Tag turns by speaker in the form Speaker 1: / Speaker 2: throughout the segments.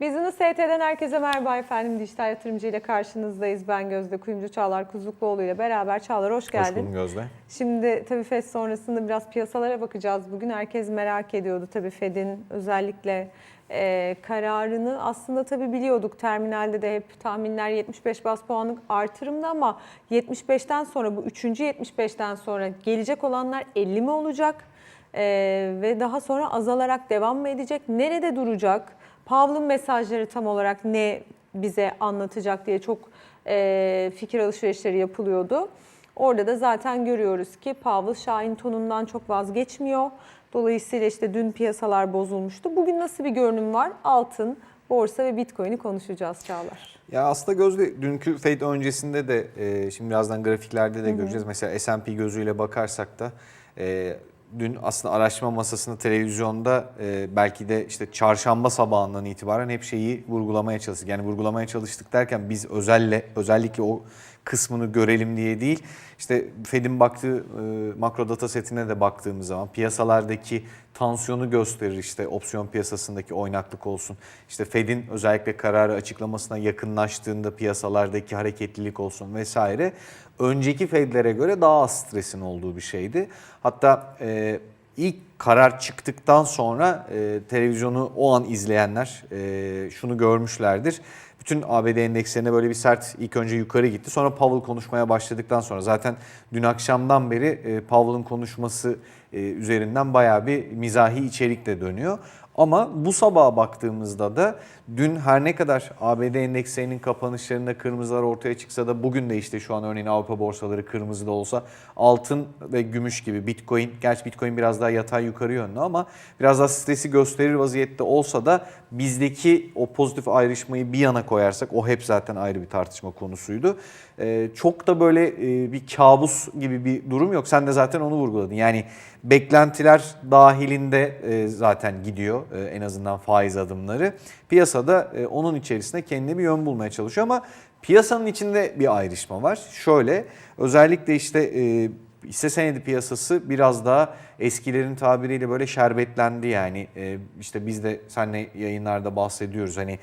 Speaker 1: Business ST'den herkese merhaba efendim. Dijital yatırımcı ile karşınızdayız. Ben Gözde Kuyumcu Çağlar Kuzlukluoğlu ile beraber. Çağlar hoş
Speaker 2: Hoş
Speaker 1: geldin.
Speaker 2: bulduk Gözde.
Speaker 1: Şimdi tabii FED sonrasında biraz piyasalara bakacağız. Bugün herkes merak ediyordu tabii FED'in özellikle e, kararını. Aslında tabii biliyorduk terminalde de hep tahminler 75 bas puanlık artırımda ama 75'ten sonra bu 3. 75'ten sonra gelecek olanlar 50 mi olacak? E, ve daha sonra azalarak devam mı edecek? Nerede duracak? Powell'ın mesajları tam olarak ne bize anlatacak diye çok e, fikir alışverişleri yapılıyordu. Orada da zaten görüyoruz ki Powell Şahin tonundan çok vazgeçmiyor. Dolayısıyla işte dün piyasalar bozulmuştu. Bugün nasıl bir görünüm var? Altın, borsa ve Bitcoin'i konuşacağız Çağlar.
Speaker 2: Ya aslında Gözde dünkü Fed öncesinde de e, şimdi birazdan grafiklerde de göreceğiz. Mesela S&P gözüyle bakarsak da e, dün aslında araştırma masasında televizyonda e, belki de işte çarşamba sabahından itibaren hep şeyi vurgulamaya çalıştık. Yani vurgulamaya çalıştık derken biz özelle özellikle o kısmını görelim diye değil. İşte Fed'in baktığı e, makro data setine de baktığımız zaman piyasalardaki tansiyonu gösterir işte opsiyon piyasasındaki oynaklık olsun. İşte Fed'in özellikle kararı açıklamasına yakınlaştığında piyasalardaki hareketlilik olsun vesaire. Önceki Fed'lere göre daha az stresin olduğu bir şeydi. Hatta e, ilk karar çıktıktan sonra e, televizyonu o an izleyenler e, şunu görmüşlerdir. Bütün ABD endekslerine böyle bir sert ilk önce yukarı gitti. Sonra Powell konuşmaya başladıktan sonra zaten dün akşamdan beri e, Powell'ın konuşması e, üzerinden bayağı bir mizahi içerik de dönüyor. Ama bu sabaha baktığımızda da dün her ne kadar ABD endekslerinin kapanışlarında kırmızılar ortaya çıksa da bugün de işte şu an örneğin Avrupa borsaları kırmızıda olsa altın ve gümüş gibi Bitcoin, gerçi Bitcoin biraz daha yatay yukarı yönlü ama biraz daha stresi gösterir vaziyette olsa da bizdeki o pozitif ayrışmayı bir yana koyarsak o hep zaten ayrı bir tartışma konusuydu. Ee, çok da böyle e, bir kabus gibi bir durum yok. Sen de zaten onu vurguladın. Yani beklentiler dahilinde e, zaten gidiyor e, en azından faiz adımları. Piyasada e, onun içerisinde kendine bir yön bulmaya çalışıyor ama piyasanın içinde bir ayrışma var. Şöyle özellikle işte e, hisse senedi piyasası biraz daha eskilerin tabiriyle böyle şerbetlendi yani işte biz de seninle yayınlarda bahsediyoruz hani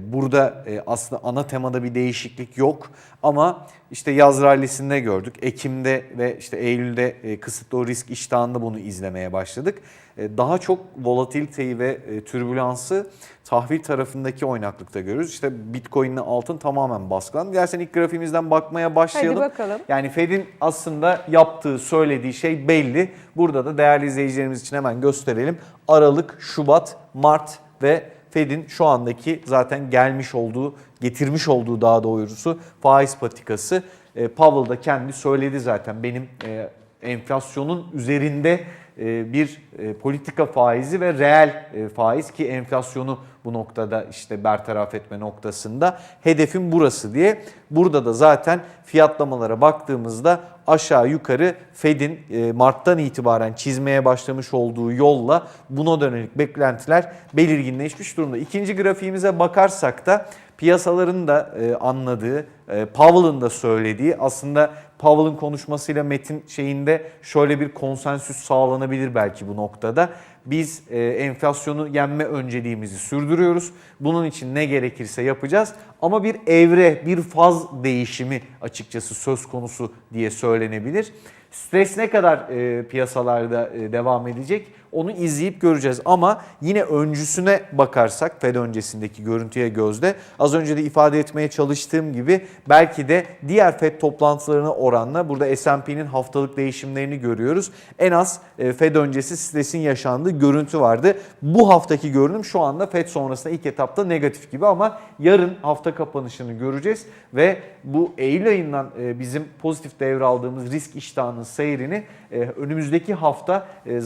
Speaker 2: burada e, aslında ana temada bir değişiklik yok ama işte yaz rallisinde gördük Ekim'de ve işte Eylül'de e, kısıtlı o risk iştahında bunu izlemeye başladık. E, daha çok volatiliteyi ve e, türbülansı tahvil tarafındaki oynaklıkta görüyoruz. İşte Bitcoin ile altın tamamen baskılandı. Dilersen ilk grafiğimizden bakmaya başlayalım.
Speaker 1: Hadi bakalım.
Speaker 2: Yani Fed'in aslında yaptığı, söylediği şey belli. Burada da değerli izleyicilerimiz için hemen gösterelim. Aralık, Şubat, Mart ve Fed'in şu andaki zaten gelmiş olduğu, getirmiş olduğu daha doğrusu faiz patikası. E, Powell da kendi söyledi zaten benim e, enflasyonun üzerinde e, bir e, politika faizi ve reel e, faiz ki enflasyonu bu noktada işte bertaraf etme noktasında hedefim burası diye. Burada da zaten fiyatlamalara baktığımızda aşağı yukarı Fed'in e, Mart'tan itibaren çizmeye başlamış olduğu yolla buna dönelik beklentiler belirginleşmiş durumda. İkinci grafiğimize bakarsak da piyasaların da e, anladığı, e, Powell'ın da söylediği aslında Powell'ın konuşmasıyla Metin şeyinde şöyle bir konsensüs sağlanabilir belki bu noktada. Biz e, enflasyonu yenme önceliğimizi sürdürüyoruz. Bunun için ne gerekirse yapacağız. Ama bir evre, bir faz değişimi açıkçası söz konusu diye söylenebilir. Stres ne kadar e, piyasalarda e, devam edecek onu izleyip göreceğiz. Ama yine öncüsüne bakarsak Fed öncesindeki görüntüye gözde az önce de ifade etmeye çalıştığım gibi belki de diğer Fed toplantılarına oranla burada S&P'nin haftalık değişimlerini görüyoruz. En az e, Fed öncesi stresin yaşandığı görüntü vardı. Bu haftaki görünüm şu anda Fed sonrasında ilk etapta negatif gibi ama yarın hafta kapanışını göreceğiz ve bu Eylül ayından e, bizim pozitif devraldığımız risk iştahının seyrini e, önümüzdeki hafta e,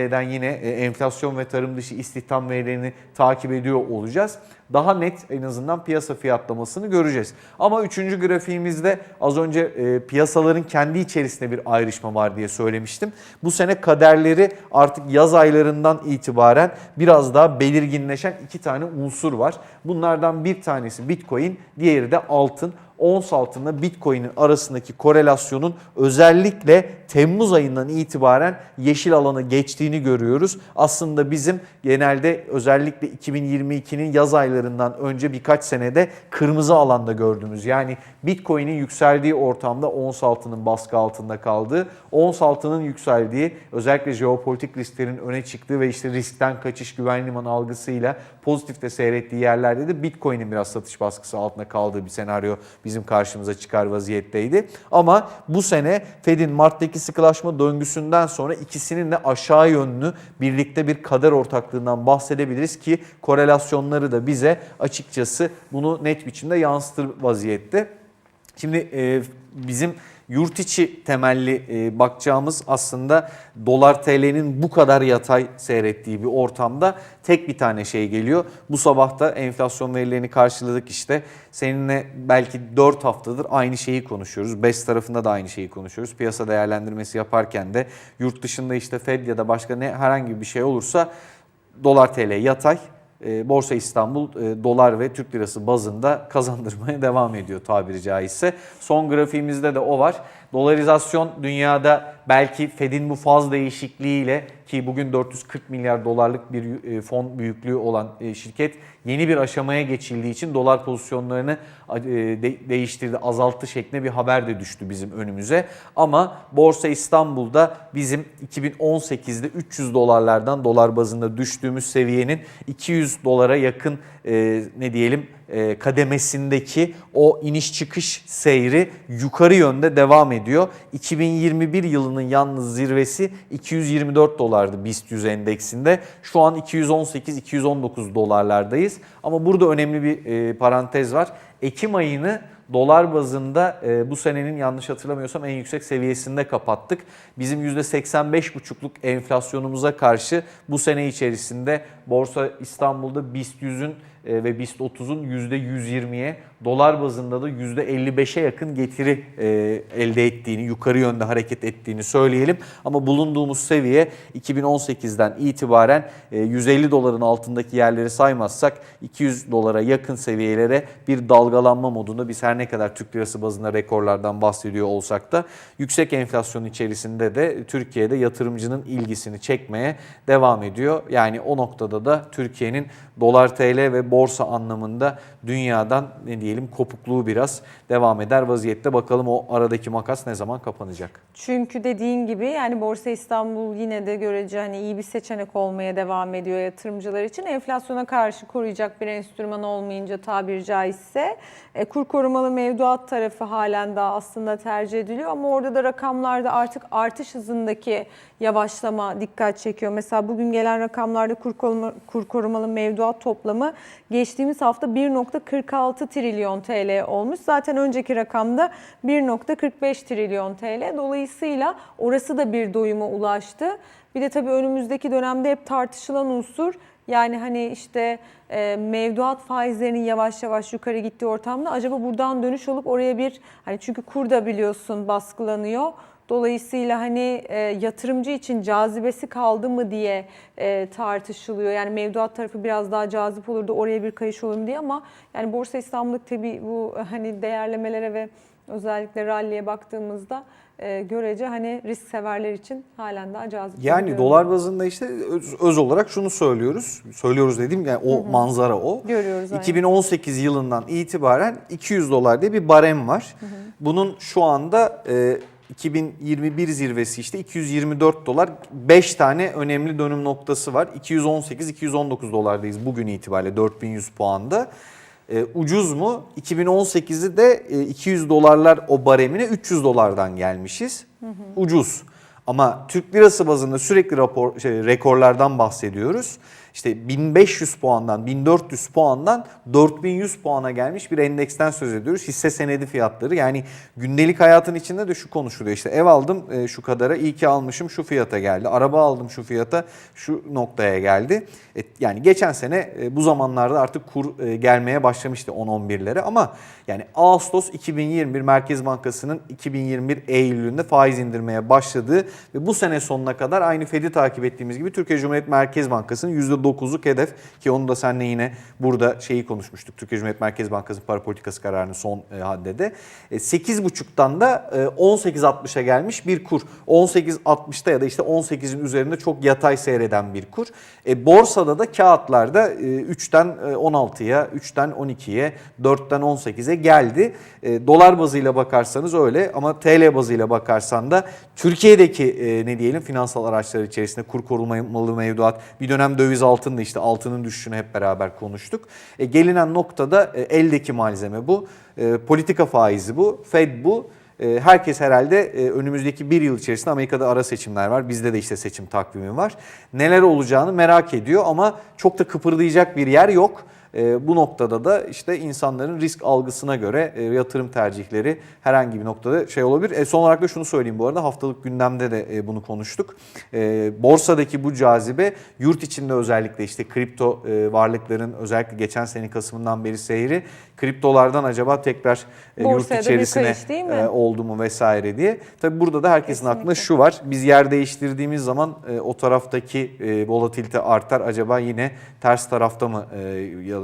Speaker 2: zaten ABD'den yine e, enflasyon ve tarım dışı istihdam verilerini takip ediyor olacağız. Daha net en azından piyasa fiyatlamasını göreceğiz. Ama üçüncü grafiğimizde az önce e, piyasaların kendi içerisinde bir ayrışma var diye söylemiştim. Bu sene kaderleri artık yaz aylarından itibaren biraz daha belirginleşen iki tane unsur var. Bunlardan bir tanesi Bitcoin, diğeri de altın. Ons altında Bitcoin'in arasındaki korelasyonun özellikle Temmuz ayından itibaren yeşil alanı geçtiğini görüyoruz. Aslında bizim genelde özellikle 2022'nin yaz aylarından önce birkaç senede kırmızı alanda gördüğümüz yani Bitcoin'in yükseldiği ortamda ons altının baskı altında kaldığı, ons altının yükseldiği özellikle jeopolitik risklerin öne çıktığı ve işte riskten kaçış güvenli liman algısıyla pozitifte seyrettiği yerlerde de Bitcoin'in biraz satış baskısı altında kaldığı bir senaryo bizim karşımıza çıkar vaziyetteydi. Ama bu sene Fed'in Mart'taki sıkılaşma döngüsünden sonra ikisinin de aşağı yönlü birlikte bir kader ortaklığından bahsedebiliriz ki korelasyonları da bize açıkçası bunu net biçimde yansıtır vaziyette. Şimdi e, bizim yurt içi temelli e, bakacağımız aslında dolar TL'nin bu kadar yatay seyrettiği bir ortamda tek bir tane şey geliyor. Bu sabah da enflasyon verilerini karşıladık işte. Seninle belki 4 haftadır aynı şeyi konuşuyoruz. BES tarafında da aynı şeyi konuşuyoruz. Piyasa değerlendirmesi yaparken de yurt dışında işte Fed ya da başka ne herhangi bir şey olursa dolar TL yatay. E, Borsa İstanbul e, dolar ve Türk lirası bazında kazandırmaya devam ediyor tabiri caizse. Son grafiğimizde de o var. Dolarizasyon dünyada belki Fed'in bu faz değişikliğiyle ki bugün 440 milyar dolarlık bir e, fon büyüklüğü olan e, şirket yeni bir aşamaya geçildiği için dolar pozisyonlarını e, de- değiştirdi, azalttı şeklinde bir haber de düştü bizim önümüze. Ama Borsa İstanbul'da bizim 2018'de 300 dolarlardan dolar bazında düştüğümüz seviyenin 200 dolara yakın ne diyelim kademesindeki o iniş çıkış seyri yukarı yönde devam ediyor. 2021 yılının yalnız zirvesi 224 dolardı BIST 100 endeksinde. Şu an 218-219 dolarlardayız. Ama burada önemli bir e, parantez var. Ekim ayını dolar bazında e, bu senenin yanlış hatırlamıyorsam en yüksek seviyesinde kapattık. Bizim %85,5'luk enflasyonumuza karşı bu sene içerisinde Borsa İstanbul'da BIST 100'ün e, ve BIST 30'un %120'ye, dolar bazında da %55'e yakın getiri e, elde ettiğini, yukarı yönde hareket ettiğini söyleyelim. Ama bulunduğumuz seviye 2018'den itibaren e, 150 doların altındaki yerleri saymazsak 200 dolara yakın seviyelere bir dalgalanma modunda biz her ne kadar Türk lirası bazında rekorlardan bahsediyor olsak da yüksek enflasyon içerisinde de Türkiye'de yatırımcının ilgisini çekmeye devam ediyor. Yani o noktada da Türkiye'nin dolar TL ve borsa anlamında dünyadan ne diyelim kopukluğu biraz devam eder vaziyette. Bakalım o aradaki makas ne zaman kapanacak?
Speaker 1: Çünkü dediğin gibi yani Borsa İstanbul yine de görece hani iyi bir seçenek olmaya devam ediyor yatırımcılar için. Enflasyona karşı koruyacak bir enstrüman olmayınca tabiri caizse e, kur korumalı mevduat tarafı halen daha aslında tercih ediliyor ama orada da rakamlarda artık artış hızındaki yavaşlama dikkat çekiyor. Mesela bugün gelen rakamlarda kur, koruma, kur korumalı mevduat toplamı geçtiğimiz hafta 1.46 trilyon TL olmuş. Zaten önceki rakamda 1.45 trilyon TL. Dolayısıyla orası da bir doyuma ulaştı. Bir de tabii önümüzdeki dönemde hep tartışılan unsur yani hani işte e, mevduat faizlerinin yavaş yavaş yukarı gittiği ortamda acaba buradan dönüş olup oraya bir hani çünkü kur da biliyorsun baskılanıyor. Dolayısıyla hani e, yatırımcı için cazibesi kaldı mı diye e, tartışılıyor. Yani mevduat tarafı biraz daha cazip olurdu oraya bir kayış olur mu diye ama yani Borsa İstanbul'daki tabii bu hani değerlemelere ve özellikle ralliye baktığımızda e, görece hani risk severler için halen daha cazip.
Speaker 2: Yani
Speaker 1: görünüyor.
Speaker 2: dolar bazında işte öz, öz olarak şunu söylüyoruz. Söylüyoruz dediğim yani o manzara o.
Speaker 1: Görüyoruz, aynen.
Speaker 2: 2018 yılından itibaren 200 dolar diye bir barem var. Bunun şu anda e, 2021 zirvesi işte 224 dolar. 5 tane önemli dönüm noktası var. 218-219 dolardayız bugün itibariyle 4100 puanda. E, ucuz mu? 2018'de de e, 200 dolarlar o baremine 300 dolardan gelmişiz. Ucuz. Ama Türk lirası bazında sürekli rapor, şey, rekorlardan bahsediyoruz. İşte 1500 puandan, 1400 puandan 4100 puana gelmiş bir endeksten söz ediyoruz. Hisse senedi fiyatları yani gündelik hayatın içinde de şu konuşuluyor. İşte ev aldım e, şu kadara, iyi ki almışım şu fiyata geldi. Araba aldım şu fiyata, şu noktaya geldi. E, yani geçen sene e, bu zamanlarda artık kur gelmeye başlamıştı 10-11'lere ama yani Ağustos 2021 Merkez Bankası'nın 2021 Eylül'ünde faiz indirmeye başladığı ve bu sene sonuna kadar aynı Fed'i takip ettiğimiz gibi Türkiye Cumhuriyet Merkez Bankası'nın %9'luk hedef ki onu da seninle yine burada şeyi konuşmuştuk. Türkiye Cumhuriyet Merkez Bankası para politikası kararının son e, haddede. E, 8,5'tan da e, 18.60'a gelmiş bir kur. 18.60'ta ya da işte 18'in üzerinde çok yatay seyreden bir kur. E, borsada da kağıtlarda e, 3'ten e, 16'ya, 3'ten 12'ye, 4'ten 18'e geldi. E, dolar bazıyla bakarsanız öyle ama TL bazıyla bakarsan da Türkiye'deki e, ne diyelim finansal araçlar içerisinde kur korumalı mevduat bir dönem döviz altındı işte altının düşüşünü hep beraber konuştuk. E, gelinen noktada e, eldeki malzeme bu. E, politika faizi bu. Fed bu. E, Herkes herhalde e, önümüzdeki bir yıl içerisinde Amerika'da ara seçimler var. Bizde de işte seçim takvimi var. Neler olacağını merak ediyor ama çok da kıpırdayacak bir yer yok. E, bu noktada da işte insanların risk algısına göre e, yatırım tercihleri herhangi bir noktada şey olabilir. E, son olarak da şunu söyleyeyim bu arada haftalık gündemde de e, bunu konuştuk. E, borsadaki bu cazibe yurt içinde özellikle işte kripto e, varlıkların özellikle geçen sene Kasım'ından beri seyri kriptolardan acaba tekrar e, yurt içerisine e, oldu mu vesaire diye. Tabi burada da herkesin
Speaker 1: Kesinlikle.
Speaker 2: aklında şu var. Biz yer değiştirdiğimiz zaman e, o taraftaki e, volatilite artar. Acaba yine ters tarafta mı e,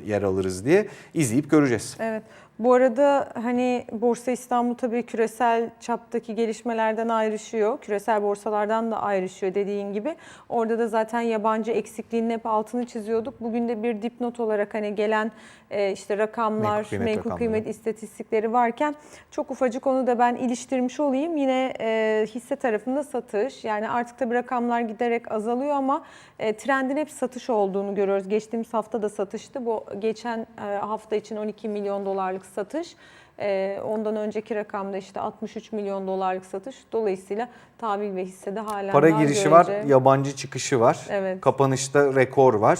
Speaker 2: yer alırız diye izleyip göreceğiz.
Speaker 1: Evet. Bu arada hani Borsa İstanbul tabii küresel çaptaki gelişmelerden ayrışıyor. Küresel borsalardan da ayrışıyor dediğin gibi. Orada da zaten yabancı eksikliğinin hep altını çiziyorduk. Bugün de bir dipnot olarak hani gelen e, işte rakamlar,
Speaker 2: Menkul kıymet
Speaker 1: menkul kıymet, istatistikleri varken çok ufacık onu da ben iliştirmiş olayım. Yine e, hisse tarafında satış. Yani artık tabii rakamlar giderek azalıyor ama e, trendin hep satış olduğunu görüyoruz. Geçtiğimiz hafta da satıştı. Bu geçen e, hafta için 12 milyon dolarlık satış. E, ondan önceki rakamda işte 63 milyon dolarlık satış. Dolayısıyla tahvil ve hissede hala
Speaker 2: Para girişi var,
Speaker 1: görece-
Speaker 2: yabancı çıkışı var.
Speaker 1: Evet.
Speaker 2: Kapanışta rekor var.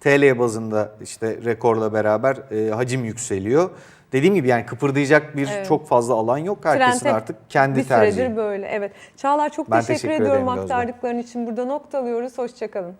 Speaker 2: TL bazında işte rekorla beraber e, hacim yükseliyor. Dediğim gibi yani kıpırdayacak bir
Speaker 1: Evet.
Speaker 2: çok fazla alan yok. Herkesin
Speaker 1: Trend hep
Speaker 2: artık kendi
Speaker 1: bir süredir
Speaker 2: tercihi.
Speaker 1: böyle. Evet. Çağlar çok
Speaker 2: Ben
Speaker 1: teşekkür,
Speaker 2: teşekkür
Speaker 1: ediyorum aktardıkların için. Burada noktalıyoruz. Hoşçakalın.